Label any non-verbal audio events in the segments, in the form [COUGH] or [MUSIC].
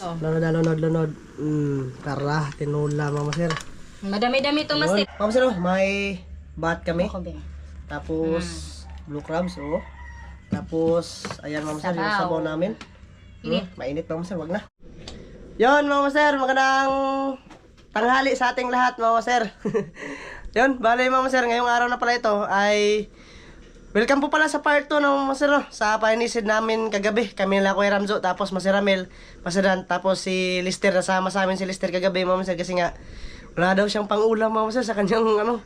Oh. Lunod lunod lunod. Mm, tara, tinula mama sir. Madami-dami Yun. mastik. Mama sir, oh, may bat kami. Ako. Tapos, blue crabs, oh. Tapos, ayan mama sir, yung Sabaw. sabaw namin. Init. Hmm, mainit mama sir, wag na. Yon mama sir, magandang tanghali sa ating lahat mama sir. Yon, bale mama sir, ngayong araw na pala ito ay Welcome po pala sa part 2 ng no? sa painisid namin kagabi. Kami nila Kuya Ramzo, tapos Masir Ramel, Masiran, tapos si Lister, nasama sa amin si Lister kagabi, Mama Sir, kasi nga, wala daw siyang pangulam, Mama Sir, sa kanyang, ano,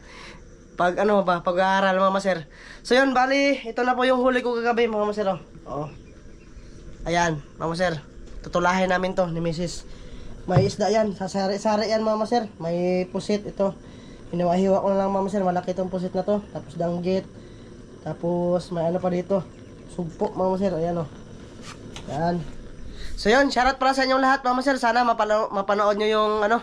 pag, ano ba, pag-aaral, Mama Sir. So yun, bali, ito na po yung huli ko kagabi, Mama Sir, oh. Oo. Ayan, Mama Sir, tutulahin namin to ni Mrs. May isda yan, sasari-sari yan, Mama Sir. May pusit, ito. Hinawahiwa ko na lang, Mama Sir, malaki itong pusit na to. Tapos danggit, tapos may ano pa dito. Sugpo mga sir. Ayan o. Yan. So yun, shoutout pala sa inyong lahat mga sir. Sana mapano mapanood nyo yung ano,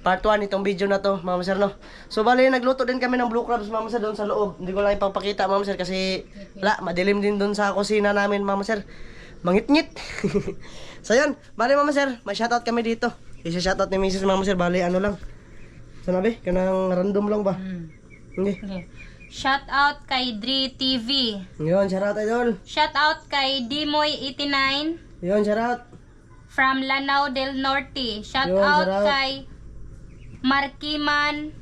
part 1 itong video na to mga sir no. So bali nagluto din kami ng blue crabs mga sir doon sa loob. Hindi ko lang ipapakita mga sir kasi wala, madilim din doon sa kusina namin mga sir. Mangit-ngit. [LAUGHS] so yun, bali mga sir, may shoutout kami dito. Isa-shoutout ni Mrs. mga sir, bali ano lang. Sanabi, kanang random lang ba? Hmm. Hindi. Okay. Shout out kay Dri TV. Yun, shoutout idol. Shout out kay Dimoy89 Yun, shoutout. from Lanao del Norte. Shout Yun, out shout out. kay Markiman.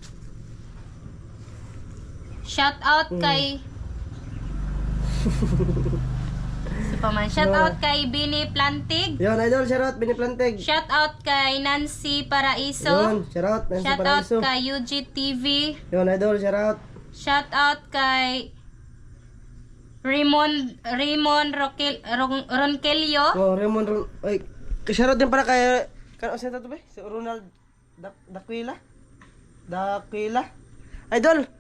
Shout out Hmm. kay [LAUGHS] Si Paman. Shout Yun. out kay Bini Plantig. Yun, idol, shoutout, biniplantig. Shout out kay Nancy Paraiso. Yun, shoutout, Nancy Shout out Paraiso. kay UG TV. Yun, idol, shoutout. Shout out kay Raymond Raymond Roquel, Ron, Ronquillo. Oh, Raymond, Ron, ay, shoutout din para kay, kan, saan to ba? Si Ronald Daquila? Daquila? Idol,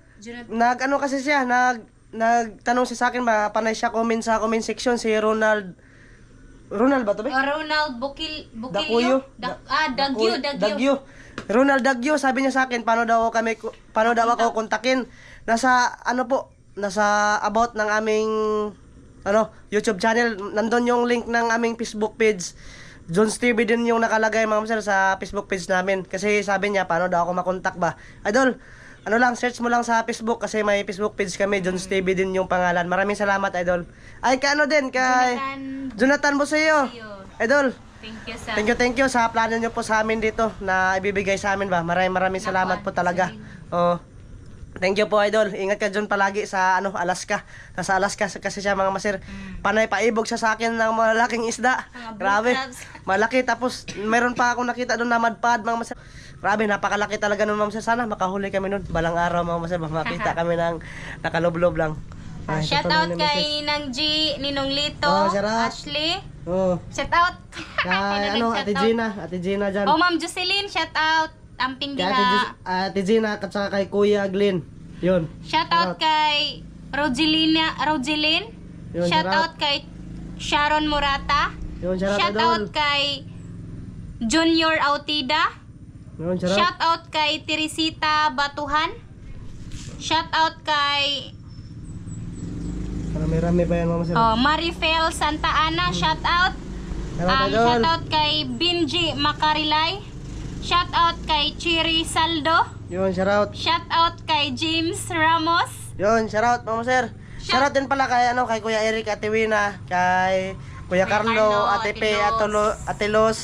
nag, ano kasi siya, nag, nagtanong siya sa akin ba, panay siya comment sa comment section, si Ronald, Ronald ba to ba? Uh, Ronald Bukil. Bukilyo. Dak, ah, Dagyo, Dakuyo- Dagyo. Ronald Dagyo, sabi niya sa akin, paano daw kami, paano daw ako kontakin. Nasa, ano po, nasa about ng aming, ano, YouTube channel. Nandun yung link ng aming Facebook page. Jones TV din yung nakalagay, mga sir, sa Facebook page namin. Kasi sabi niya, paano daw ako makontak ba? Idol, ano lang, search mo lang sa Facebook kasi may Facebook page kami, Jones TV din yung pangalan. Maraming salamat, Idol. Ay, kaano din, kay Jonathan Jonathan Buseo. Buseo. Idol, Thank you sa Thank you, thank you sa plano nyo po sa amin dito na ibibigay sa amin ba. Maraming maraming salamat po talaga. Oh. Thank you po, idol. Ingat ka dyan palagi sa ano, Alaska. Nasa Alaska kasi siya mga masir. Panay paibog siya sa akin ng malaking isda. Mga blue Grabe. [LAUGHS] Malaki. Tapos, meron pa akong nakita doon na madpad, mga masir. Grabe, napakalaki talaga nun, mga masir. Sana makahuli kami nun. Balang araw, mga masir. Makita [LAUGHS] kami ng nakaloblob lang. Ay, Shout out kay Ninang G, Ninong Lito, Oh. Ashley. Oh. Shout out. [LAUGHS] Kay, ano, Ate Gina. Ate Gina dyan. Oh, Ma'am Jocelyn, shout out. Amping Kay Ate, Gis- diha. Ate Gina at saka kay Kuya Glenn. Yun. Shout out kay Rogelina, Rogelin. Yun, Shout shout out kay Sharon Murata. Yun, shout out Shout idol. out kay Junior Autida. Yun, shout out. Shout out kay Teresita Batuhan. Shout out kay Marami-rami pa yan, mama sir. oh, Marifel Santa Ana. Shout out. Shout out, Um, idol. shout out kay Binji Makarilay. Shout out kay Chiri Saldo. Yun, shout out. Shout out kay James Ramos. Yun, shout out, mama sir. Shout out din pala kay, ano, kay Kuya Eric, Ate Wina, kay Kuya Carlo, Carlo, Ate Pe, Los. Ate, Lo, Ate Los,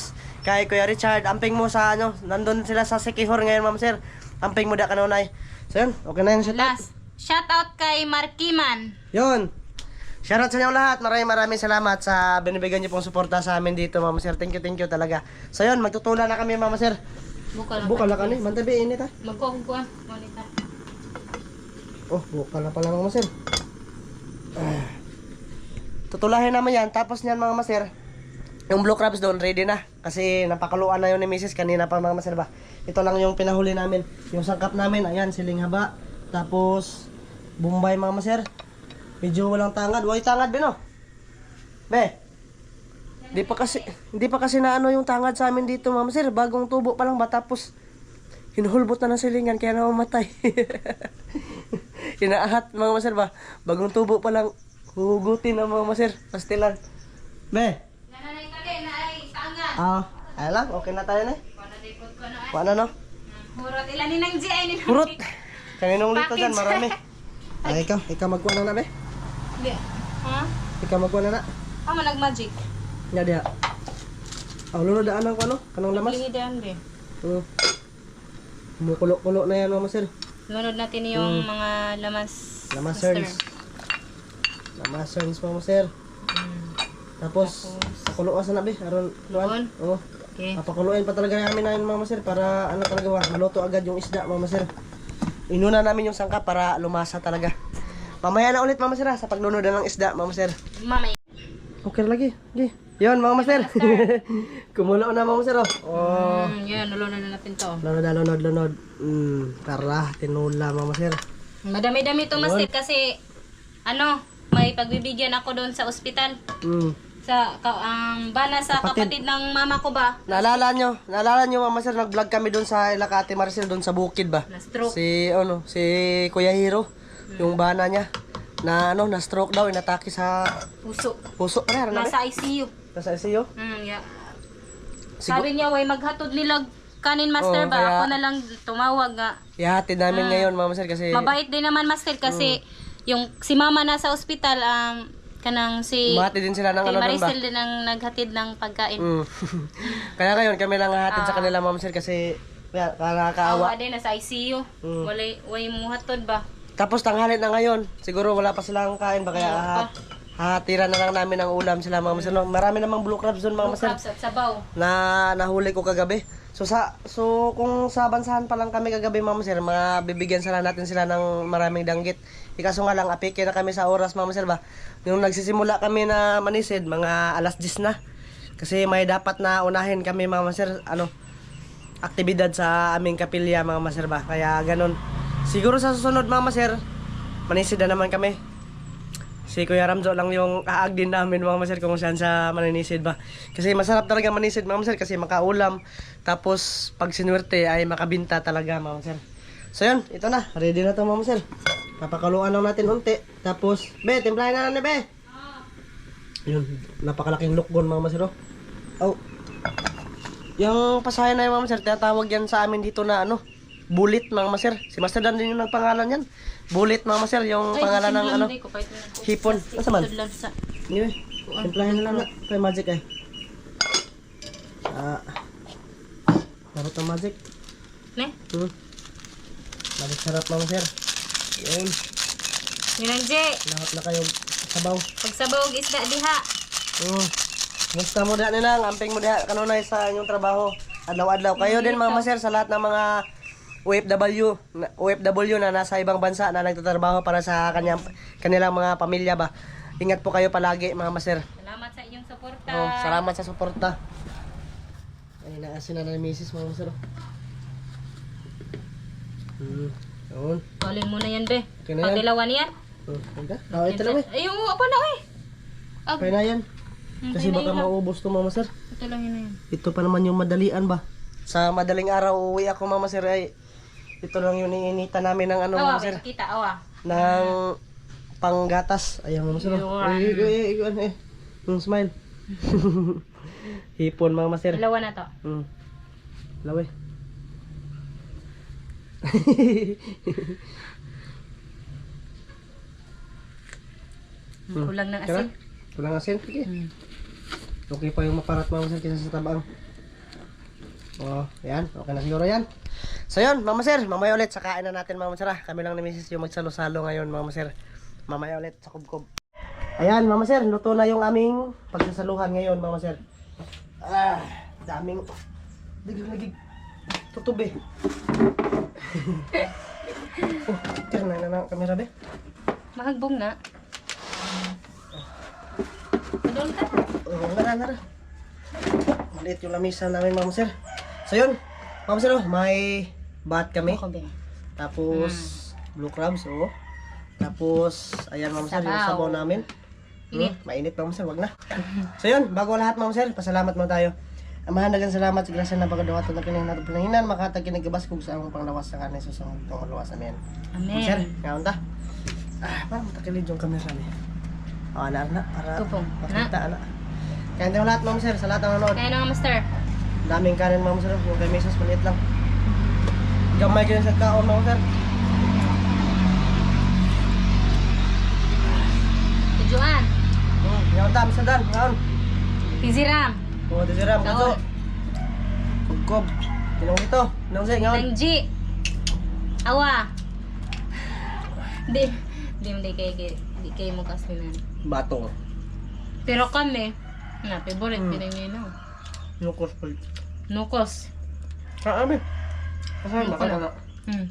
kay Kuya Richard. Amping mo sa, ano, nandun sila sa Sikihor ngayon, mama sir. Amping mo da kanunay. So yun, okay na yun, shout out. Last. Shout out kay Markiman. Yun. Shoutout sa inyong lahat. Maraming maraming salamat sa binibigyan niyo pong suporta sa amin dito, Mama Sir. Thank you, thank you talaga. So yun, magtutula na kami, Mama Sir. Bukal Buka na kani. Mantabi, init ha. Magkukuha. Monita. Oh, buka na pala, Mama Sir. Ah. Tutulahin naman yan. Tapos niyan, mga Maser, yung blue crabs doon, ready na. Kasi napakaluan na yun ni Mrs. Kanina pa, mga Maser ba. Ito lang yung pinahuli namin. Yung sangkap namin, ayan, siling haba. Tapos, bumbay, mga Maser. Medyo walang tangad. Huwag tangad, Bino. Be. Hindi pa kasi hindi pa kasi naano yung tangad sa amin dito, Mama Sir. Bagong tubo pa lang ba tapos hinuhulbot na ng silingan kaya namamatay. [LAUGHS] Inaahat mga Sir ba? Bagong tubo pa lang huhugutin ang mga Sir. Pastilan. Be. Nanay kali na ay tanga. Ah, Ayan lang, okay na tayo na ko na. No? Hurot ilan ni nang G ay ni. Purot! Kaninong lito dyan, Package. marami. [LAUGHS] Ay, ikaw, ikaw magkuha na na, be. Di. Ha? Ikaw magkuha na na. Amo nag-magic. Nga diha. Ang lunod daan ang ano, kanong lamas. Lingidan be. Oo. Kumukulo-kulo na yan, mama sir. Lunod natin yung mga lamas. Lamas serns. Lamas serns, mama sir. Tapos, pakuluan sa nabi, aron luan. Oo. Okay. Papakuluin pa talaga namin na yun, mama sir, para ano talaga ba, maluto agad yung isda, mama sir. Inuna namin yung sangka para lumasa talaga. Mamaya na ulit, mama sir, ha, sa paglunod na ng isda, mama sir. Mamay. Okay na lagi. Okay. Yun, mga master. [LAUGHS] Kumulo na, mga master. Oh. oh. Mm, yan, nulunod na natin to. Lunod, na, lunod, lunod. Mm, tara, tinula, mga master. Madami-dami to master kasi ano, may pagbibigyan ako doon sa ospital. Mm. Sa ka, ang bana sa Kapatid. kapatid. ng mama ko ba? Naalala nyo, naalala nyo, mga master, nag-vlog kami doon sa Ilacate Maricel, doon sa bukid ba? Na stroke. Si, ano, si Kuya Hiro, yung bana niya. Na, ano, na-stroke daw, inatake sa Puso. puso. Ano, ano, Nasa ICU. Nasa ICU? Mm, yeah. Sigu- Sabi niya, way maghatod nila kanin master Oo, ba? kaya- Ako na lang tumawag nga. Ihatid namin ngayon, mga master, kasi... Mabait din naman master kasi yung si mama nasa ospital um kanang si Umati din sila ng si ano doon ba? Maricel din ang naghatid ng pagkain. Mm. [LAUGHS] Kaya ngayon kami lang hatid sa kanila ma'am sir kasi kaya nakakaawa. Awa din nasa ICU. Mm. Walay way muhatod ba? Tapos tanghali na ngayon, siguro wala pa silang kain ba kaya ha, hatira na lang namin ng ulam sila sir. No, Marami namang blue crabs doon ma'am sir Crabs at sabaw. na nahuli ko kagabi. So sa so kung sa bansahan pa lang kami kagabi mga bibigyan sana natin sila ng maraming danggit. Ikaso nga lang apike na kami sa oras ma'am sir ba. Nung nagsisimula kami na manisid, mga alas 10 na. Kasi may dapat na unahin kami mga sir, ano, aktibidad sa aming kapilya mga maser ba. Kaya ganun. Siguro sa susunod mga maser, manisid na naman kami. Si Kuya Ramzo lang yung aag din namin mga maser kung saan sa maninisid ba. Kasi masarap talaga manisid mga maser kasi makaulam. Tapos pag sinuwerte ay makabinta talaga mga maser. So yun, ito na. Ready na to mga maser. Papakaluan lang natin unti. Tapos, be, timplahin na na be. Yun, napakalaking lukgon mga maser oh. Oh, yung pasayan na yung mga master, tinatawag yan sa amin dito na ano, Bullet mga master. Si Master Dan din yung nagpangalan yan. Bullet mga master, yung pangalan ng ano, hipon. Nasa man? sa Anyway, timplahin na lang na. Kay Magic ay. Ah, Sarap ng Magic. Ne? Hmm. Magic sarap mga master. Yun, Minang J. lahat na kayo sabaw. Pagsabaw isda diha. Hmm. Gusto mo diha nilang, amping mo diha kanunay sa inyong trabaho. Adlaw-adlaw. Kayo din mga master sa lahat ng mga OFW, OFW na nasa ibang bansa na nagtatrabaho para sa kanyang kanilang mga pamilya ba. Ingat po kayo palagi mga master. Salamat sa inyong suporta. Oh, salamat sa suporta. Ay, naasin na na ni Mrs. mga master. oh. Hmm. Yun. Tuloy mo na yan, be. Okay na yan. Pagdilawan yan. Oh, ganda. Oh, ito lang. Ay, oo, apa na eh. Ag, Okay na yan. Kasi Okay baka ha? maubos to mga master. ito lang yun na yan. Ito pa naman yung madalian ba? Sa madaling araw uuwi ako mama sir ay ito lang yung iniinita namin ng ano Awa, sir kita, awa. ng panggatas. Ayan mama sir. oh. Yun. Ay, ay, ay, ay, ano eh. Yung smile. [LAUGHS] Hipon mama sir. Dalawa na to. Hmm. Lawe. Hmm. [LAUGHS] Kulang ng asin. Kulang asin? Sige. Hmm. Okay pa yung maparat mama sir kaysa sa tabaang. Oh, yan. Okay na siguro yan. So yun, mama sir, mamaya ulit sa kain na natin mama sir. ah. Kami lang ni Mrs. yung magsalo-salo ngayon mama sir. Mamaya ulit sa kubkob. Ayan, mama sir, luto na yung aming pagsasaluhan ngayon mama sir. Ah, daming digig-ligig tutubi. [LAUGHS] oh, tirna na ng kamera be. Mahagbong na. Doon ka. Oo, nara, nara. Maliit yung lamisa namin, ma'am sir. So yun, ma'am sir, oh, may bat kami. Tapos, blue crabs, oh. Tapos, ayan, ma'am sir, yung Sabaw. namin. Hmm, mainit, ma'am sir, wag na. so yun, bago lahat, ma'am sir, pasalamat mo tayo. Amahan na salamat sa grasya na pagkadawa ito na kinihin natin panahinan, makatag kinagabas kung sa among panglawas sa kanin sa itong malawas amin. Ma'am sir, Amen. ngayon ta. Ah, parang matakilid yung camera ni. Oh, na, na, para Kupong. makita, na. Kaya tayo lahat, ma'am sir, sa lahat ng nanonood. Kaya na master. Daming kanin mga sir. Yung kay maliit lang. Gamay ganyan sa kaon mga sir. Tujuan. Hmm, yung dami sa dan. Ngaon. Piziram. Oo, di sir. Kaso. Kaon. Kugkob. Tinong ito. Tinong siya. Ngaon. Tangji. Awa. Di, di mo di kay di kay mo kasminan. Batong. Pero kami, na favorite Hmm. mm. pinag no. Nukos pa. Nukos. Sa amin. Kasi Ano baka pala? na. Hmm.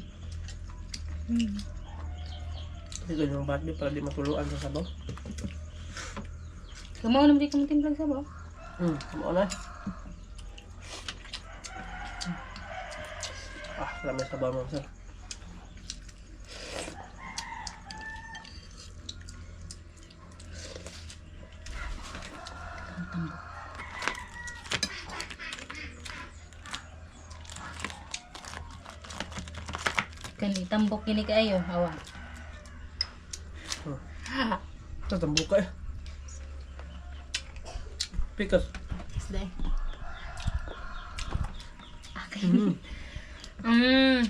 Hmm. Dito yung batbi para di matuluan sa sabaw. Kamaw naman di ka matimplag sa ba? Hmm, kamo na. Ah, lami sa sabaw mga sir. Tambok kini kayo, awa. Hmm. [LAUGHS] Ito, tambuka eh. Pikas. Isday. Okay. Hmm. Mm.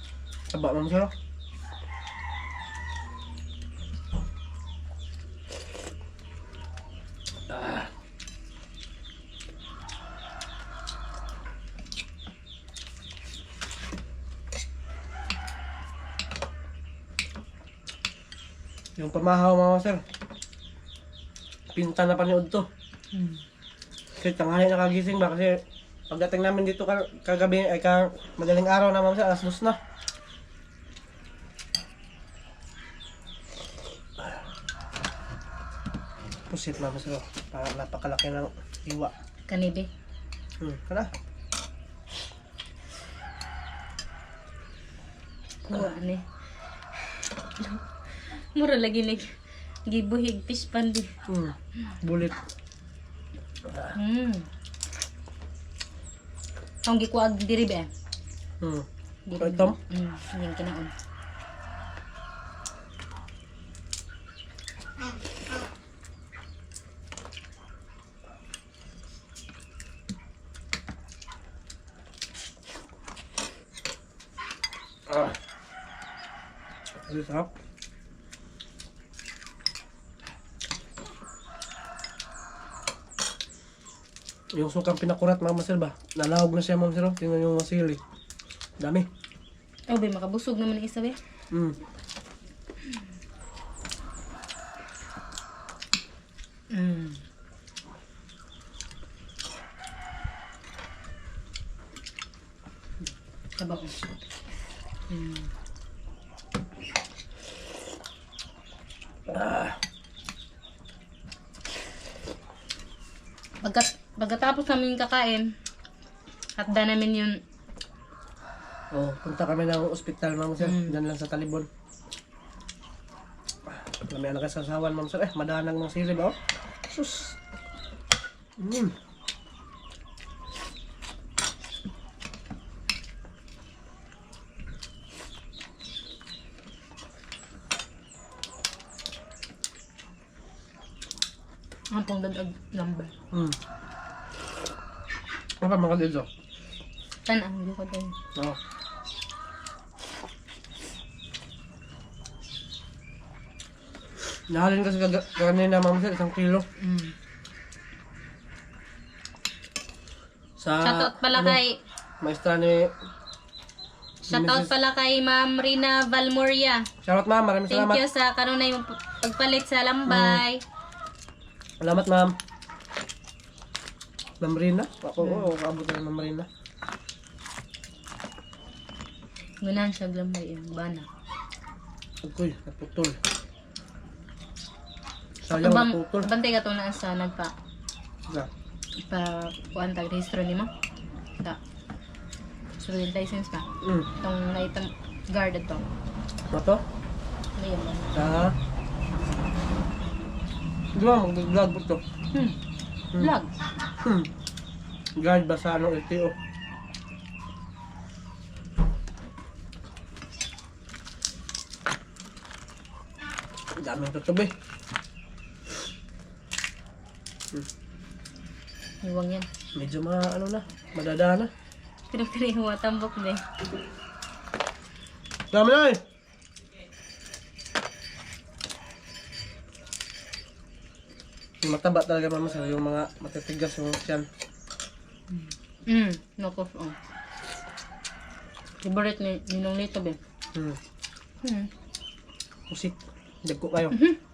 [LAUGHS] Taba mga sir. Pamahaw mga sir. Pinta na paniod to. Mm. Kasi tanghali nakagising ba kasi pagdating namin dito ka- kagabi ay ka madaling araw na ma'am sir, alas dos na. Pusit ma'am sir, oh. parang napakalaki ng iwa. Kani be. Hmm, kana. Kuha ni. Mura lagi ni gibuhig fish pan di. Hmm, bulit. Hmm. Ang gikuag diri be. Hmm. Diri. So, itom? Hmm, yung kinaon. Ah. Ano sarap? Yung sukang pinakurat mga sir ba? Nalahog na siya mga sir. oh. Tingnan yung masili. Dami. Oh, be makabusog naman ang isa be. Mm. Hmm. Sabaw. Hmm. Ah. Pagka, pagkatapos namin kakain, hatda namin yun. Oh, punta kami ng ospital mga sir. Mm. Diyan lang sa Talibon. Kami anak sa sasawan mga sir. Eh, madanang ng sili ba? Oh? Sus. Mm. Ang pang dadag number. Mm. Mga dito? Tanang, hindi ko din. Oo. Nahalin kasi kaga- kanina mga sir, isang kilo. Mm. Sa, Shoutout pala ano, kay Maestra ni... Shoutout pala kay Ma'am Rina Valmoria. Shoutout ma'am, maraming Thank salamat. you sa kanunay yung pagpalit sa lambay. Salamat ma'am. Ma'am Rina? Ako, oo, kaabot na Ma'am Rina. Gunan siya lambay yung bana. Agoy, naputol. Sayang Abang, naputol. bantay ka to na sa nagpa Isa. pa kuan tag registro ni mo. Ta. Student license ka. Mm. Itong naitang guard ito. Ano to? Ano yun? Sa... Di ba, mag-vlog po to? Hmm. Vlog. Hmm. Guard ba sa ano, LTO? Ang daming tutubi. Iwang yan. Medyo ma, ano na, madada na. Pinagkari mo tambok be. Dami na eh. Mataba talaga mama sir, yung mga matitigas yung tiyan. Mm, nako. Oh. Favorite ni Ninong Lito be. Hmm. Hmm. Musik. Hindi ko kayo. Mhm.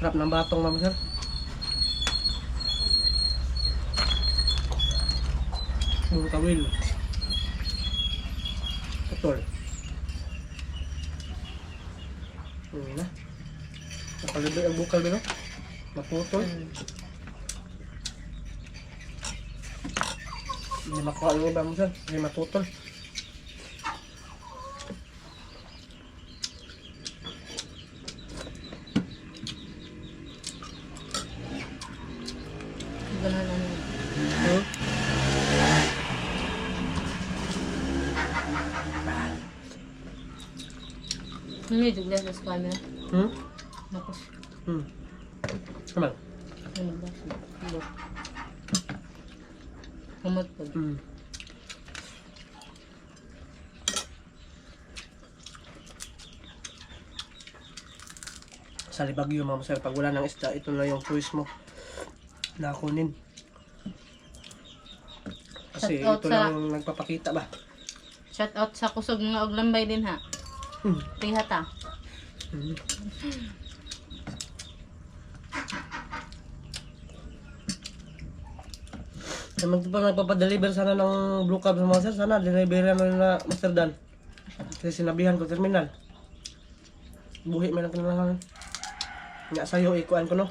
Sarap ng batong mama sir. Yung kawil. Putol. Yun na. Nakalibay ang bukal dito. Naputol. Hindi makuha yung iba mo sir. Hindi matutol. Ganun ano. Hmm? Hindi jugla sa camera. Hmm? Nako. Hmm. Kamal. Ano ba? Ano? Humot po. Hmm. Sa Libagyo, ma'am sir, pag wala ng isda, ito na yung choice mo na kunin. Kasi Shout ito sa- lang ang nagpapakita ba? Shout out sa kusog mga oglambay din ha. Prihata. Hmm. Naman pa nagpapadeliver sana ng Blue Cab sa mga sir, sana delivery na nila Master Dan. Kasi sinabihan ko terminal. Buhi man ang kanilang nga sa'yo ikuan ko no.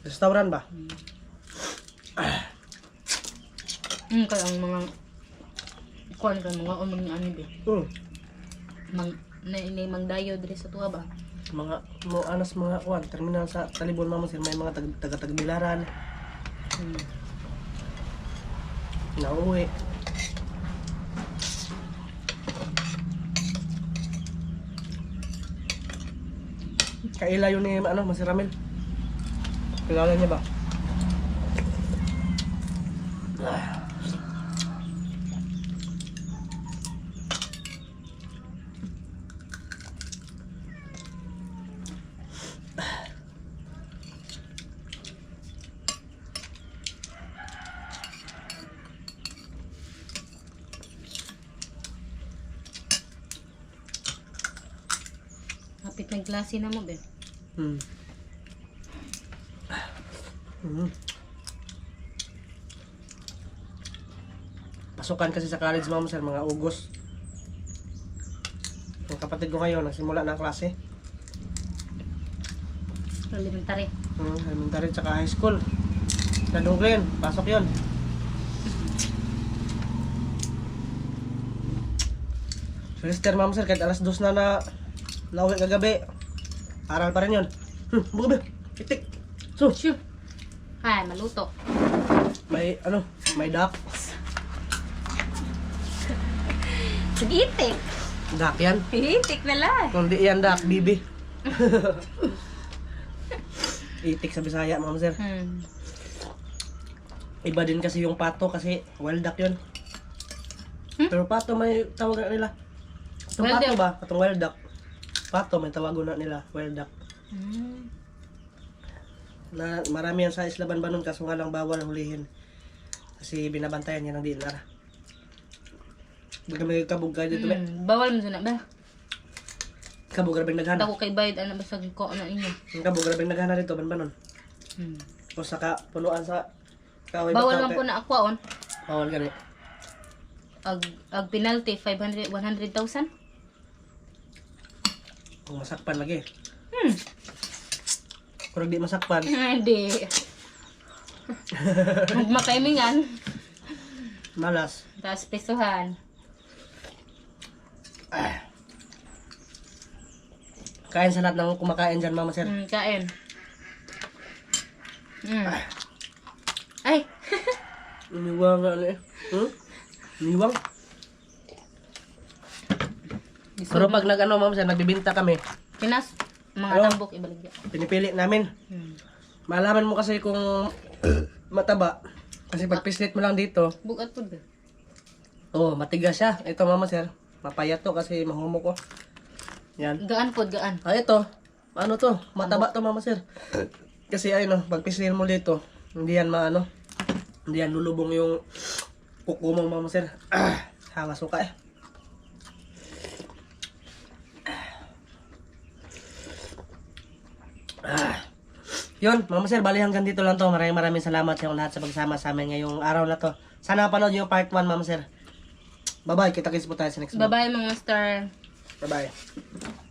Restaurant ba? Hmm, kaya ang mga kuan ka mga umang ani be. Hmm. Mang na ini magdayo diri sa tuwa ba. Mga mo anas mga kuan terminal sa Talibon mama sir may mga tag- taga-tagbilaran. Hmm. Nauwi. Kaila yun ni ano, Masir Ramil. Kilala niya ba? Klase na mo be. Hmm. Hmm. Pasukan kasi sa college ma'am sir, mga Ugos. Yung kapatid ko ngayon, nagsimula na ang klase. Elementary. Hmm, elementary tsaka high school. Sa Dunglin, pasok yon. Sister, ma'am sir, kahit alas dos na na nauwi kagabi. Aral pa rin yun. Hmm, buka ba? Itik. So, Shoo. Ay, maluto. may ano, may duck. Sige, itik. Duck yan. Itik na lang. Kundi yan duck, bibi. [LAUGHS] Itik sa Bisaya, ma'am sir. Hmm. Iba din kasi yung pato kasi wild duck yun. Hmm? Pero pato may tawag na nila. Itong Wild pato duck. ba? Itong wild duck. Pato may tawagon na nila, wild duck. Hmm. Na, marami yan sa Isla Banbanon kaso nga lang bawal hulihin. Kasi binabantayan yan ng DNR. Baga may kabog ka dito. Hmm. Hmm. Bawal mo na ba? Kabog rabing naghana. Dako kay bayad ano ba sa ko na inyo. Yung kabog rabing naghana dito, Banbanon. Hmm. O saka punuan sa kahoy Bawal man po na ako on. Bawal gani. Ag ag penalty 500 100,000. Kung masakpan lagi. Hmm. Kung di masakpan, [LAUGHS] Hindi. Magmakaimingan. malas. Tapos pesuhan. Kain sa lahat ng kumakain dyan, mama sir. Mm, kain. Mm. Ay! [LAUGHS] Iniwang nga ano eh. Hmm? Iniwang. Pero pag nag ano, mama sir, nagbibinta kami, Pinas, mga Hello? tambok, ibaligya. pinipili namin. Mm. Malaman mo kasi kung mataba. Kasi pag pislit mo lang dito, Bukat po ba? oh, matigas siya. Ito mama sir, mapayat to kasi mahumo ko. Yan. Gaan po, gaan. Ah, ito. Ano to? Mataba to, mama sir. Kasi ayun, no, pag pislin mo dito, hindi yan maano. Hindi yan lulubong yung kuko mo, mama sir. [CLEARS THROAT] Ah, hanga suka eh. Ah. Yun, mama sir, bali hanggang dito lang to. Maraming maraming salamat sa lahat sa pagsama sa amin ngayong araw na to. Sana mapanood yung part 1, mama sir. Bye-bye, kita-kits po tayo sa next. Bye-bye mga star. Bye-bye.